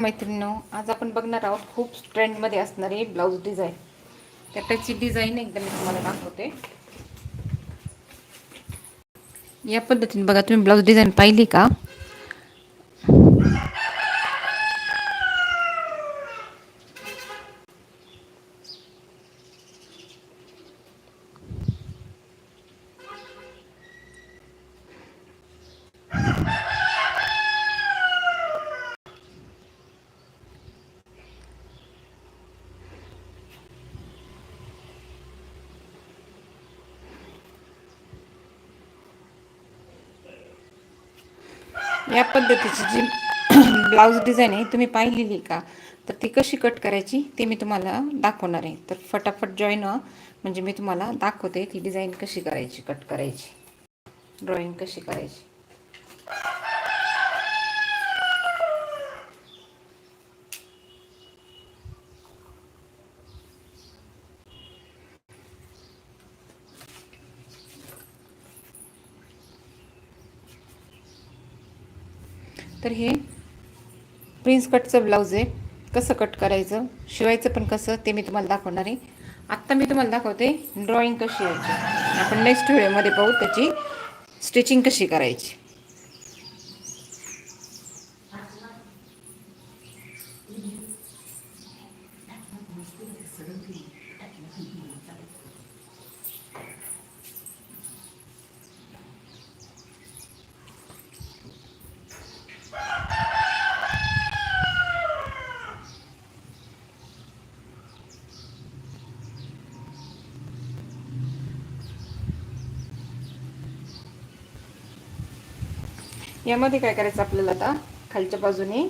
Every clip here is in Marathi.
मैत्रिणीनो आज आपण बघणार आहोत खूप ट्रेंडमध्ये असणारी ब्लाऊज डिझाईन त्या त्याची डिझाईन एकदा मी तुम्हाला दाखवते. या पद्धतीने बघा तुम्ही ब्लाऊज डिझाईन पाहिली का? या पद्धतीची जी ब्लाऊज डिझाईन आहे तुम्ही पाहिलेली का? तर ती कशी कट करायची ते मी तुम्हाला दाखवणार आहे. तर फटाफट जॉईन व्हा. म्हणजे मी तुम्हाला दाखवते ती डिझाईन कशी करायची कट करायची. ड्रॉइंग कशी करायची. तर हे प्रिन्स कटचं ब्लाऊज आहे. कसं कट करायचं? शिवायचं पण कसं? ते मी तुम्हाला दाखवणार आहे. आत्ता मी तुम्हाला दाखवते ड्रॉइंग कशी यायची. आपण नेक्स्ट व्हिडिओमध्ये पाहू त्याची स्टिचिंग कशी करायची. यामध्ये काय करायचं आपल्याला आता? खालच्या बाजूने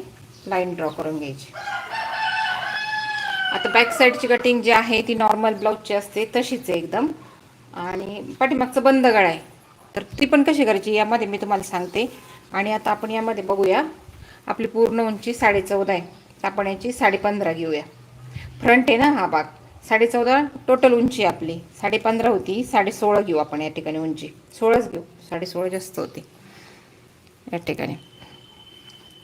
लाईन ड्रॉ करून घ्यायची. आता बॅक साईडची कटिंग जी आहे ती नॉर्मल ब्लाऊजची असते तशीच आहे एकदम. आणि पाठीमागचं बंद गळा आहे. तर ती पण कशी करायची? यामध्ये मी तुम्हाला सांगते. आणि आता आपण यामध्ये बघूया. आपली पूर्ण उंची साडे चौदा आहे आपण याची साडे पंधरा घेऊया. फ्रंट आहे ना हा भाग. साडे चौदा टोटल उंची आपली. साडे पंधरा होती. साडे सोळा घेऊ आपण या ठिकाणी उंची. सोळाच घेऊ. साडे सोळा जास्त होती. या ठिकाणी.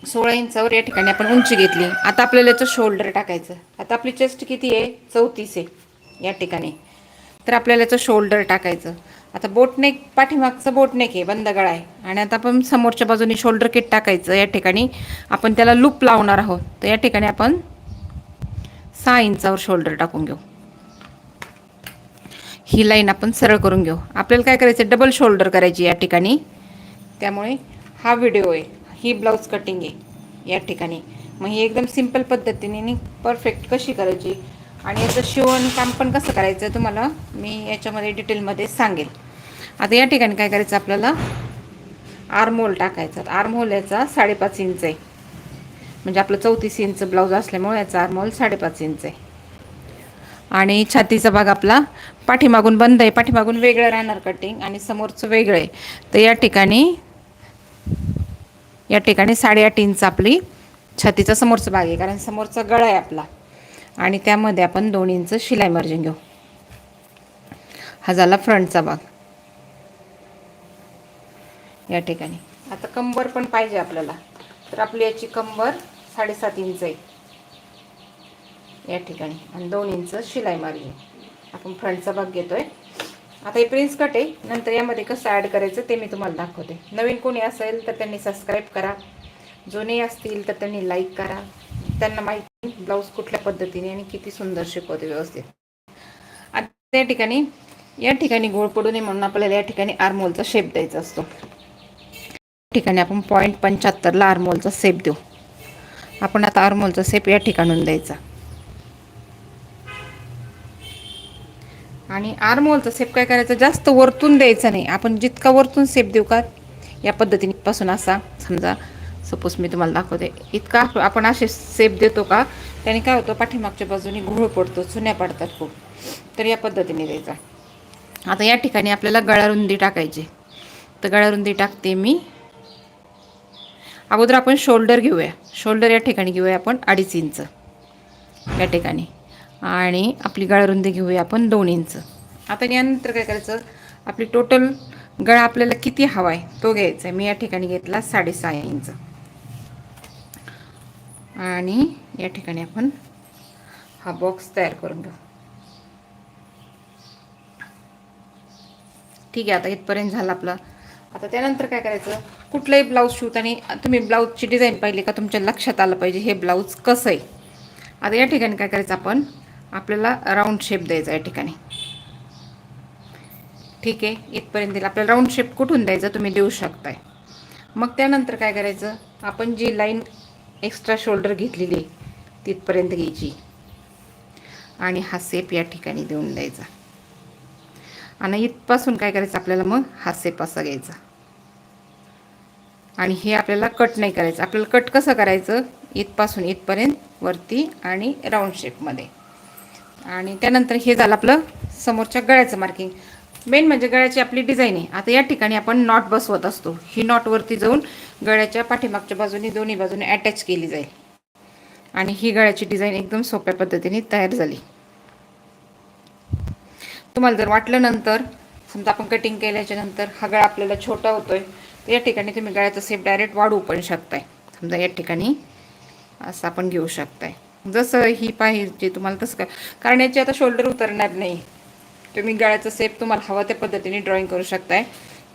सोळा इंचावर या ठिकाणी आपण उंची घेतली. आता आपल्याला याचं शोल्डर टाकायचं. आता आपली चेस्ट किती आहे? चौतीस आहे. या ठिकाणी. तर आपल्याला याचं शोल्डर टाकायचं. आता बोटनेक पाठीमागचं बोटनेक आहे. बंद गळा आहे. आणि आता आपण समोरच्या बाजूने शोल्डर किट टाकायचं. या ठिकाणी आपण त्याला लूप लावणार आहोत. तर या ठिकाणी आपण सहा इंचावर शोल्डर टाकून घेऊ. ही लाईन आपण सरळ करून घेऊ. आपल्याला काय करायचं डबल शोल्डर करायची या ठिकाणी. त्यामुळे हा व्हिडिओ आहे. ही ब्लाऊज कटिंग आहे. या ठिकाणी. मग ही एकदम सिंपल पद्धतीने परफेक्ट कशी करायची? आणि याचं शिवणकाम पण कसं करायचं तुम्हाला मी याच्यामध्ये डिटेलमध्ये सांगेल. आता या ठिकाणी काय करायचं आपल्याला? आर्मोल टाकायचा. आर्महोल याचा साडेपाच इंच आहे. म्हणजे आपलं चौतीस इंच ब्लाऊज असल्यामुळे याचा आर्महोल साडेपाच इंच आहे. आणि छातीचा भाग आपला पाठीमागून बंद आहे. पाठीमागून वेगळं राहणार कटिंग आणि समोरचं वेगळं आहे. तर या ठिकाणी या ठिकाणी साडेआठ इंच आपली छातीचा समोरचा भाग आहे कारण समोरचा गळा आहे आपला. आणि त्यामध्ये आपण दोन इंच शिलाई मार्जिन घेऊ. हा झाला फ्रंटचा भाग. या ठिकाणी. आता कंबर पण पाहिजे आपल्याला. तर आपली याची कंबर साडेसात इंच आहे. या ठिकाणी. आणि दोन इंच शिलाई मार्जिन आपण फ्रंटचा भाग घेतोय. आता हे प्रिन्स कट आहे. नंतर यामध्ये कसं ॲड करायचं ते मी तुम्हाला दाखवते. नवीन कोणी असेल तर त्यांनी सबस्क्राईब करा. जुने असतील तर त्यांनी लाईक करा. त्यांना माहिती ब्लाऊज कुठल्या पद्धतीने आणि किती सुंदर शिकवते व्यवस्थित. आता त्या ठिकाणी या ठिकाणी गोळ पडू नये म्हणून आपल्याला या ठिकाणी आर्मोलचा शेप द्यायचा असतो. ठिकाणी आपण पॉईंट पंच्याहत्तरला आर्मोलचा शेप देऊ. आपण आता आर्मोलचा शेप या ठिकाणून द्यायचा. आणि आर्मोलचा सेप काय करायचं? जास्त वरतून द्यायचं नाही. आपण जितका वरतून सेप देऊ का या पद्धतीने पासून असा समजा सपोज मी तुम्हाला दाखवते. इतका आपण असे सेप देतो का त्याने काय होतं पाठीमागच्या बाजूने घोळ पडतो चुन्या पडतात खूप. तर या पद्धतीने द्यायचा. आता या ठिकाणी आपल्याला गळारुंदी टाकायची. तर गळारुंदी टाकते मी. अगोदर आपण शोल्डर घेऊया. शोल्डर या ठिकाणी घेऊया आपण अडीच इंच. या ठिकाणी. आणि आपली गळारुंदी घेऊया आपण दोन इंच आता यानंतर काय करायचं? आपली टोटल गळा आपल्याला किती हवा आहे तो घ्यायचा आहे. मी या ठिकाणी घेतला साडेसहा इंच. आणि या ठिकाणी आपण हा बॉक्स तयार करून घेऊ. ठीक आहे आता इथपर्यंत झालं आपलं. आता त्यानंतर काय करायचं? कुठलंही ब्लाऊज शिवताना तुम्ही ब्लाऊजची डिझाईन पाहिली का तुमच्या लक्षात आलं पाहिजे हे ब्लाऊज कसं आहे? आता या ठिकाणी काय करायचं आपण? आपल्याला राऊंड शेप द्यायचा या ठिकाणी. ठीक आहे इथपर्यंत दिला. आपल्याला राऊंड शेप कुठून द्यायचा तुम्ही देऊ शकताय. मग त्यानंतर काय करायचं? आपण जी लाईन एक्स्ट्रा शोल्डर घेतलेली तिथपर्यंत घ्यायची. आणि हा सेप या ठिकाणी देऊन द्यायचा. आणि इथपासून काय करायचं आपल्याला मग? हा सेप असा घ्यायचा. आणि हे आपल्याला कट नाही करायचं. आपल्याला कट कसं करायचं? इथपासून इथपर्यंत वरती आणि राऊंड शेपमध्ये आणि त्यानंतर हे झालं आपलं समोरच्या गळ्याचं मार्किंग मेन म्हणजे गळ्याची आपली डिझाईन आहे. आता या ठिकाणी आपण नॉट बसवत असतो. ही नॉटवरती जाऊन गळ्याच्या पाठीमागच्या बाजूनी दोन्ही बाजूने अटॅच केली जाईल. आणि ही गळ्याची डिझाईन एकदम सोप्या पद्धतीने तयार झाली. तुम्हाला जर वाटलं नंतर समजा आपण कटिंग केल्याच्यानंतर हा गळा आपल्याला छोटा होतोय तर या ठिकाणी तुम्ही गळ्याचा सेप डायरेक्ट वाढवू पण शकताय. समजा या ठिकाणी असं आपण घेऊ शकताय. जसं ही पाहिजे तुम्हाला तसं काय. कारण याची आता शोल्डर उतरणार नाही. तुम्ही गळ्याचा सेप तुम्हाला हवा त्या पद्धतीने ड्रॉइंग करू शकताय.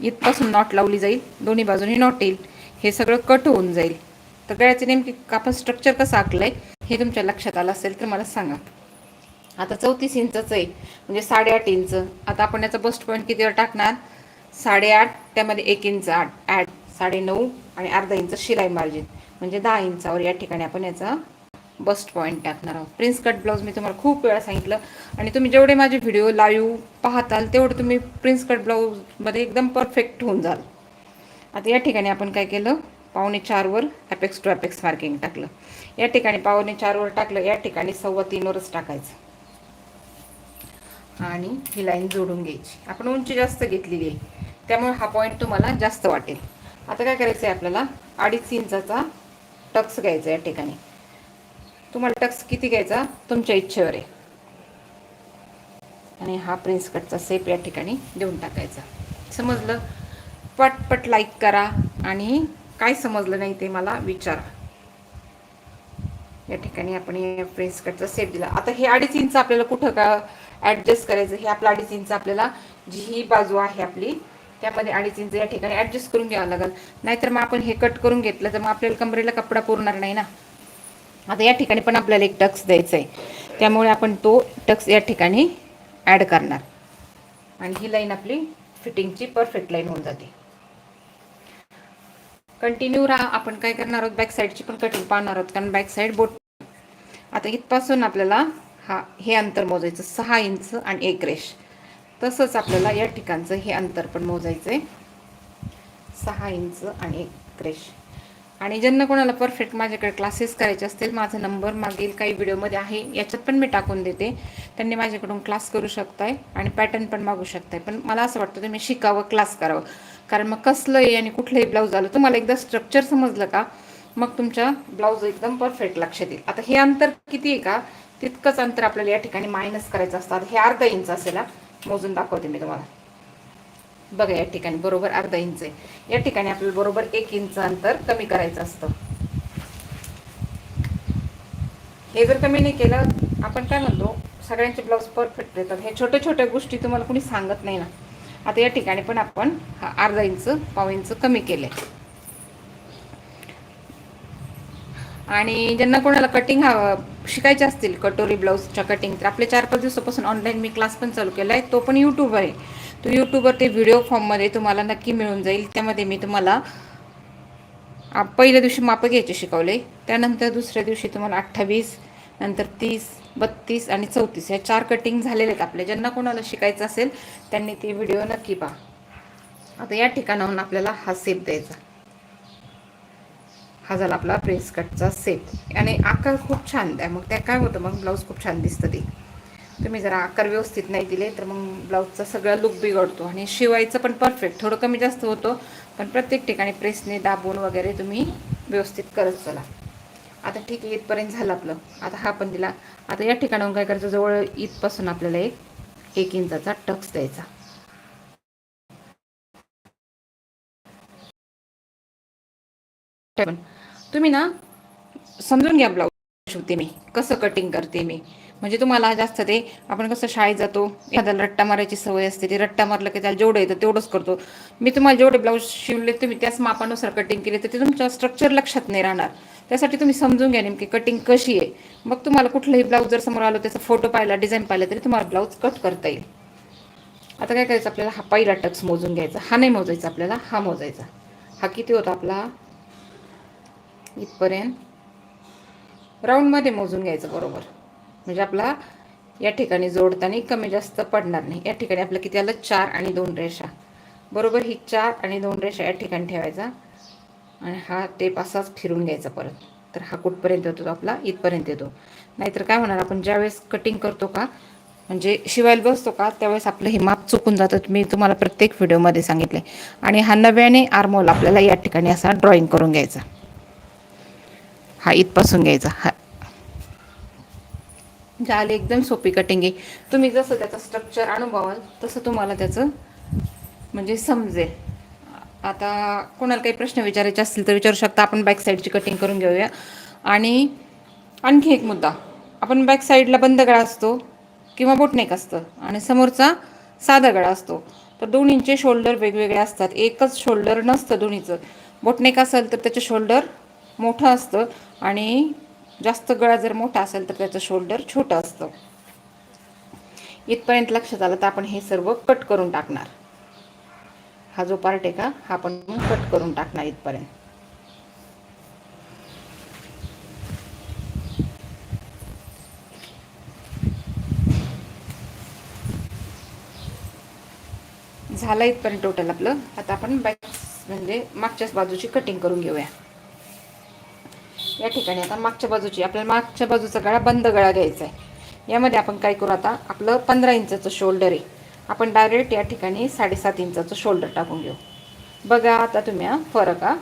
इथपासून नॉट लावली जाईल. दोन्ही बाजूने नॉट येईल. हे सगळं कट होऊन जाईल. तर गळ्याचे नेमकी आपण स्ट्रक्चर कसं आखलं आहे हे तुमच्या लक्षात आलं असेल तर मला सांगा. आता चौतीस इंचचं आहे. म्हणजे साडेआठ इंच. आता आपण याचा बस्ट पॉईंट कितीवर टाकणार? साडेआठ त्यामध्ये एक इंच आठ ॲड साडेनऊ आणि अर्धा इंच शिलाई मार्जिन म्हणजे दहा इंचावर या ठिकाणी आपण याचा बस्ट पॉईंट टाकणार आहोत. प्रिन्स कट ब्लाऊज मी तुम्हाला खूप वेळा सांगितलं. आणि तुम्ही जेवढे माझे व्हिडिओ लाईव्ह पाहताल तेवढं तुम्ही प्रिन्स कट ब्लाऊजमध्ये एकदम परफेक्ट होऊन जाल. आता या ठिकाणी आपण काय केलं? पावणे चारवर ॲपेक्स टू ॲपेक्स मार्किंग टाकलं. या ठिकाणी पावणे चारवर टाकलं या ठिकाणी सव्वा तीनवरच टाकायचं. आणि ही लाईन जोडून घ्यायची. आपण उंची जास्त घेतलेली आहे. त्यामुळे हा पॉईंट तुम्हाला जास्त वाटेल. आता काय करायचं आहे आपल्याला? अडीच इंचाचा टक्स घ्यायचा या ठिकाणी. तुम्हाला टक्स किती घ्यायचा? तुमच्या इच्छेवर आहे. आणि हा प्रिन्स कटचा सेप या ठिकाणी देऊन टाकायचा. समजलं? पटपट लाईक करा आणि काय समजलं नाही ते मला विचारा. या ठिकाणी आपण या प्रिन्स कटचा सेप दिला. आता हे अडीच इंच आपल्याला कुठं का ॲडजस्ट करायचं? हे आपलं अडीच इंच आपल्याला जी ही बाजू आहे आपली त्यामध्ये अडीच इंच या ठिकाणी ॲडजस्ट करून घ्यावं लागेल. नाहीतर मग आपण हे कट करून घेतलं तर मग आपल्याला कमरेला कपडा पुरणार नाही ना. आता या ठिकाणी पण आपल्याला एक टक्स द्यायचा आहे त्यामुळे आपण तो टक्स या ठिकाणी ॲड करणार. आणि ही लाईन आपली फिटिंगची परफेक्ट लाईन होऊन जाते. कंटिन्यू राहा. आपण काय करणार आहोत? बॅक साईडची पण कटिंग पाहणार आहोत. कारण बॅक साईड बोट आता इथपासून आपल्याला हा हे अंतर मोजायचं. सहा इंच आणि एक रेश तसंच आपल्याला या ठिकाणचं हे अंतर पण मोजायचं आहे सहा इंच आणि एक रेश आणि ज्यांना कोणाला परफेक्ट माझ्याकडे क्लासेस करायचे असतील माझा नंबर मागील काही व्हिडिओमध्ये आहे याच्यात पण मी टाकून देते. त्यांनी माझ्याकडून क्लास करू शकताय आणि पॅटर्न पण मागू शकताय. पण मला असं वाटतं तुम्ही शिकावं क्लास करावं. कारण मग कसलंही आणि कुठलंही ब्लाऊज आलं तुम्हाला एकदा स्ट्रक्चर समजलं का मग तुमच्या ब्लाऊज एकदम परफेक्ट लक्षात येईल. आता हे अंतर किती आहे का? तितकंच अंतर आपल्याला या ठिकाणी मायनस करायचं असतात हे अर्धा इंच असेल मोजून दाखवते मी तुम्हाला. बघा या ठिकाणी बरोबर अर्धा इंच आहे. या ठिकाणी आपल्याला बरोबर एक इंच अंतर कमी करायचं असतं. हे जर कमी नाही केलं आपण काय म्हणतो सगळ्यांचे ब्लाऊज परफेक्ट येतात हे छोट्या छोट्या गोष्टी तुम्हाला कुणी सांगत नाही ना. आता या ठिकाणी पण आपण हा अर्धा इंच पाव इंच कमी केले आणि ज्यांना कोणाला कटिंग हा शिकायचे असतील कटोरी ब्लाऊजच्या कटिंग तर आपले चार पाच दिवसापासून ऑनलाईन मी क्लास पण चालू केला आहे तो पण यूट्यूबवर आहे. तो यूट्यूबवर ते व्हिडिओ फॉर्ममध्ये तुम्हाला नक्की मिळून जाईल. त्यामध्ये मी तुम्हाला पहिल्या दिवशी मापं घ्यायचे शिकवले. त्यानंतर दुसऱ्या दिवशी तुम्हाला अठ्ठावीस नंतर तीस बत्तीस आणि चौतीस या चार कटिंग झालेले आहेत आपले. ज्यांना कोणाला शिकायचं असेल त्यांनी ते व्हिडिओ नक्की पहा. आता या ठिकाणाहून आपल्याला हा सेप द्यायचा. हा झाला आपला प्रेस कटचा सेट. आणि आकार खूप छान आहे मग त्या काय होतं मग ब्लाऊज खूप छान दिसतं ते. तुम्ही जरा आकार व्यवस्थित नाही दिले तर मग ब्लाऊजचा सगळा लुक बिघडतो. आणि शिवायचं पण परफेक्ट थोडं कमी जास्त होतो पण प्रत्येक ठिकाणी प्रेसने दाबून वगैरे तुम्ही व्यवस्थित करत चला. आता ठीक आहे इथपर्यंत झालं आपलं. आता हा पण दिला. आता या ठिकाणाहून काय करायचं जवळ इथपासून आपल्याला एक एक इंचाचा टक्स द्यायचा. तुम्ही ना समजून घ्या ब्लाऊज शिवते मी. कसं कटिंग करते मी. म्हणजे तुम्हाला जास्त ते आपण कसं शाळेत जातो एखाद्याला रट्टा मारायची सवय असते ते रट्टा मारलं की त्याला जेवढं येतं तेवढंच करतो. मी तुम्हाला जेवढे ब्लाऊज शिवले तुम्ही त्याच मापानुसार कटिंग केले तर ते तुमच्या स्ट्रक्चर लक्षात नाही राहणार. त्यासाठी तुम्ही समजून घ्या नेमकी कटिंग कशी आहे. मग तुम्हाला कुठलंही ब्लाऊज जर समोर आलो त्याचा फोटो पाहिला डिझाईन पाहिला तरी तुम्हाला ब्लाऊज कट करता येईल. आता काय करायचं आपल्याला? हा पहिला टक्स मोजून घ्यायचा. हा नाही मोजायचा आपल्याला हा मोजायचा. हा किती होता आपला? इथपर्यंत. राऊंडमध्ये मोजून घ्यायचं बरोबर. म्हणजे आपला या ठिकाणी जोडताना कमी जास्त पडणार नाही. या ठिकाणी आपलं किती आलं? चार आणि दोन रेषा. बरोबर ही चार आणि दोन रेषा या ठिकाणी ठेवायचा. आणि हा टेप असाच फिरून घ्यायचा परत. तर हा कुठपर्यंत येतो? तो आपला इथपर्यंत येतो. नाहीतर काय होणार? आपण ज्यावेळेस कटिंग करतो का? म्हणजे शिवायला बसतो का? त्यावेळेस आपलं हे माप चुकून जातं. मी तुम्हाला प्रत्येक व्हिडिओमध्ये सांगितले आणि हा नव्याने आर्मोल आपल्याला या ठिकाणी असा ड्रॉइंग करून घ्यायचा. हा इथपासून घ्यायचा. हा. झाले एकदम सोपी कटिंग आहे. तुम्ही जसं त्याचं स्ट्रक्चर अनुभवाल तसं तुम्हाला त्याचं म्हणजे समजेल. आता कोणाला काही प्रश्न विचारायचे असतील तर विचारू शकता. आपण बॅक साईडची कटिंग करून घेऊया. आणि आणखी एक मुद्दा. आपण बॅक साईडला बंद गळा असतो किंवा बोटनेक असतं आणि समोरचा साधा गळा असतो. तर दोन्हींचे शोल्डर वेगवेगळे असतात. एकच शोल्डर नसतं दोन्हीचं. बोटनेक असेल तर त्याचं शोल्डर मोठं असतं. आणि जास्त गळा जर मोठा असेल तर त्याचं शोल्डर छोटं असतं. इथपर्यंत लक्षात आलं तर आपण हे सर्व कट करून टाकणार. हा जो पार्ट आहे का हा आपण कट करून टाकणार इथपर्यंत. झालं इथपर्यंत टोटल आपलं. आता आपण बॅक म्हणजे मागच्याच बाजूची कटिंग करून घेऊया. या ठिकाणी आता मागच्या बाजूची आपल्याला मागच्या बाजूचा गळा बंद गळा घ्यायचा आहे. यामध्ये आपण काय करू आता आपलं पंधरा इंचाचं शोल्डर आहे. आपण डायरेक्ट या ठिकाणी साडेसात इंचाचं शोल्डर टाकून घेऊ. बघा आता तुम्ही हा फरक हा.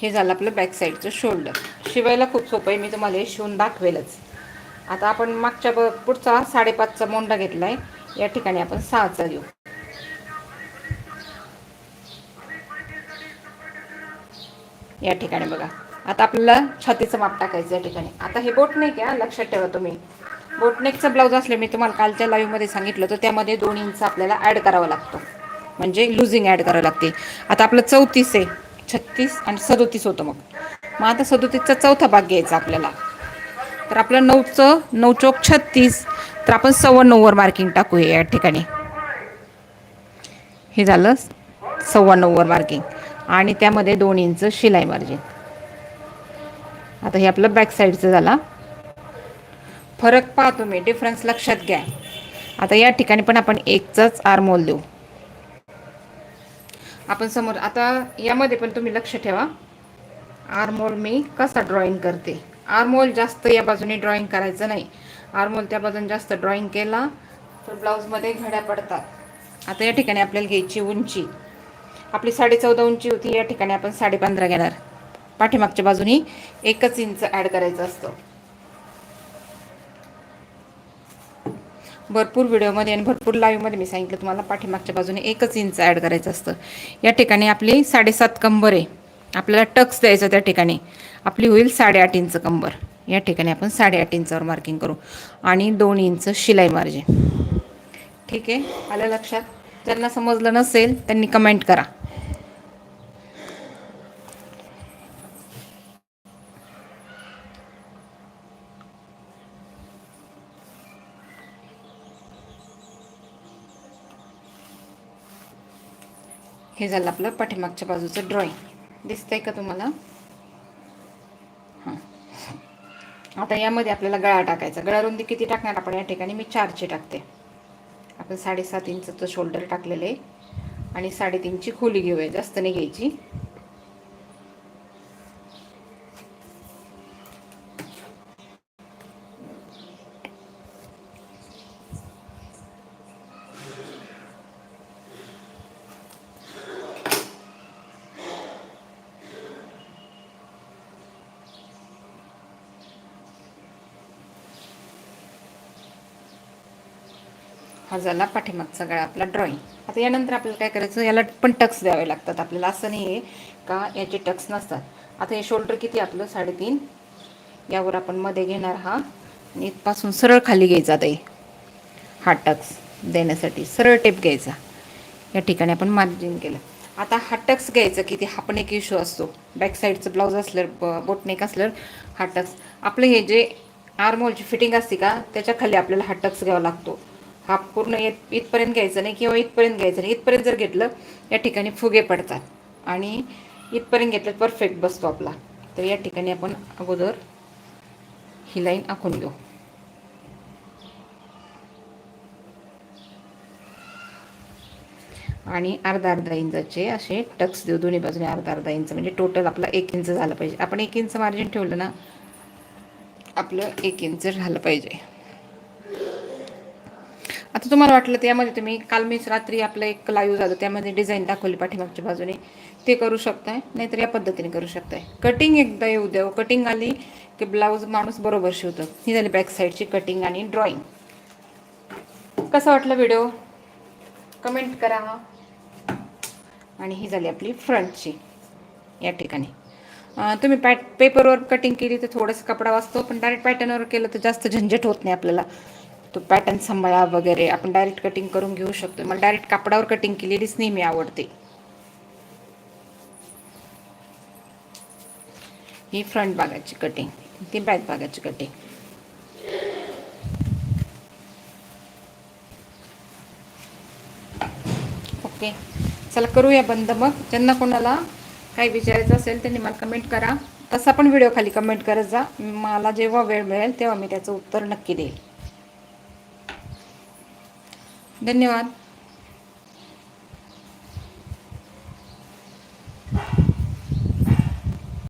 हे झालं आपलं बॅक साईडचं शोल्डर शिवायला खूप सोपं आहे मी तुम्हाला हे शिवून दाखवेलच. आता आपण मागच्या ब पुढचा साडेपाचचा मोंडा घेतला आहे या ठिकाणी आपण सहाचा घेऊ. या ठिकाणी बघा. आता आपल्याला छातीचं माप टाकायचं या ठिकाणी. आता हे बोटनेक आहे लक्षात ठेवा तुम्ही. बोटनेकचं ब्लाऊज असले मी तुम्हाला कालच्या लाईव्हमध्ये सांगितलं तर त्यामध्ये दोन इंच आपल्याला ॲड करावा लागतो. म्हणजे लुझिंग ॲड करावं लागते. आता आपलं चौतीस आहे. छत्तीस आणि सदोतीस होतं मग. मग आता सदोतीसचा चौथा भाग घ्यायचा आपल्याला. तर आपलं नऊचं नऊ चौक छत्तीस. तर आपण सव्वा नऊवर मार्किंग टाकूया या ठिकाणी. हे झालं सव्वा नऊवर मार्किंग आणि त्यामध्ये दोन इंच शिलाई मार्जिन आता हे आपलं बॅक साईडचं झाला. फरक पहा तुम्ही डिफरन्स लक्षात घ्या. आता या ठिकाणी पण आपण एकचाच आरमोल देऊ. आपण समोर आता यामध्ये पण तुम्ही लक्ष ठेवा. आरमोल मी कसा ड्रॉइंग करते? आरमोल जास्त या बाजूने ड्रॉइंग करायचं नाही. आरमोल त्या बाजूने जास्त ड्रॉइंग केला तर ब्लाऊजमध्ये घड्या पडतात. आता या ठिकाणी आपल्याला घ्यायची उंची. आपली साडे चौदा उंची होती या ठिकाणी आपण साडे पंधरा घेणार. पाठीमागच्या बाजूनी एकच इंच ॲड करायचं असतं. भरपूर व्हिडिओमध्ये आणि भरपूर लाईव्हमध्ये मी सांगितलं तुम्हाला पाठीमागच्या बाजूने एकच इंच ॲड करायचं असतं. या ठिकाणी आपली साडेसात कंबर आहे. आपल्याला टक्स द्यायचं त्या ठिकाणी. आपली होईल साडेआठ इंच कंबर. या ठिकाणी आपण साडेआठ इंचावर मार्किंग करू. आणि दोन इंच शिलाई मार्जिन ठीक आहे? आलं लक्षात? ज्यांना समजलं नसेल त्यांनी कमेंट करा. हे झालं आपलं पाठीमागच्या बाजूचं ड्रॉइंग दिसतंय का तुम्हाला? हां. आता यामध्ये आपल्याला गळा टाकायचा. गळा रुंदी किती टाकणार आपण या ठिकाणी? मी चारची टाकते. आपण साडेसात इंचचं शोल्डर टाकलेलं आहे. आणि साडेतीनची खोली घेऊया. जास्त नाही घ्यायची. हा झाला पाठीमागचा गळा आपला ड्रॉईंग आता यानंतर आपल्याला काय करायचं याला पण टक्स द्यावे लागतात. आपल्याला असं नाही आहे का याचे टक्स नसतात. आता हे शोल्डर किती आपलं? साडेतीन. यावर आपण मध्ये घेणार हा. आणि इथपासून सरळ खाली घ्यायचा ते. हा टक्स देण्यासाठी सरळ टेप घ्यायचा. या ठिकाणी आपण मार्जिन केलं. आता हा टक्स घ्यायचा किती? हा पण एक इश्यू असतो. बॅक साईडचं ब्लाऊज असल्यावर बोटनेक असल्यावर हा टक्स आपलं हे जे आर्मोलची फिटिंग असते का त्याच्याखाली आपल्याला हा टक्स घ्यावा लागतो. हा पूर्ण येत इथपर्यंत घ्यायचा नाही किंवा इथपर्यंत घ्यायचं नाही. इथपर्यंत जर घेतलं या ठिकाणी फुगे पडतात. आणि इथपर्यंत घेतलं परफेक्ट बसतो आपला. तर या ठिकाणी आपण अगोदर ही लाईन आखून घेऊ. आणि अर्धा अर्धा इंचाचे असे टक्स देऊ. दोन्ही बाजूने अर्धा अर्धा इंच. म्हणजे टोटल आपला एक इंच झालं पाहिजे. आपण एक इंच मार्जिन ठेवलं ना आपलं एक इंच झालं पाहिजे. आता तुम्हाला वाटलं त्यामध्ये तुम्ही काल मीच रात्री आपलं एक लाईव्ह झालं त्यामध्ये डिझाईन दाखवली पाठीमागच्या बाजूने. ते करू शकताय नाहीतर या पद्धतीने करू शकताय. कटिंग एकदा येऊ द्या हो. कटिंग आली की ब्लाऊज माणूस बरोबर शिवतो. ही झाली बॅक साईडची कटिंग आणि ड्रॉइंग कसा वाटलं व्हिडिओ कमेंट करा. आणि ही झाली आपली फ्रंटची या ठिकाणी. तुम्ही पॅट पेपरवर कटिंग केली तर थोडंसं कपडा वाचतो पण डायरेक्ट पॅटर्नवर केलं तर जास्त झंझट होत नाही आपल्याला. तो पॅटर्न सांभाळा वगैरे. आपण डायरेक्ट कटिंग करून घेऊ शकतो मला डायरेक्ट कापडावर कटिंग केलेलीच नेहमी आवडते. ही फ्रंट भागाची कटिंग ती बॅक भागाची कटिंग ओके चला करूया बंद मग. ज्यांना कोणाला काही विचारायचं असेल त्यांनी मला कमेंट करा. तसा पण व्हिडिओ खाली कमेंट करत जा. मला जेव्हा वेळ मिळेल तेव्हा मी त्याचं उत्तर नक्की देईल. धन्यवाद.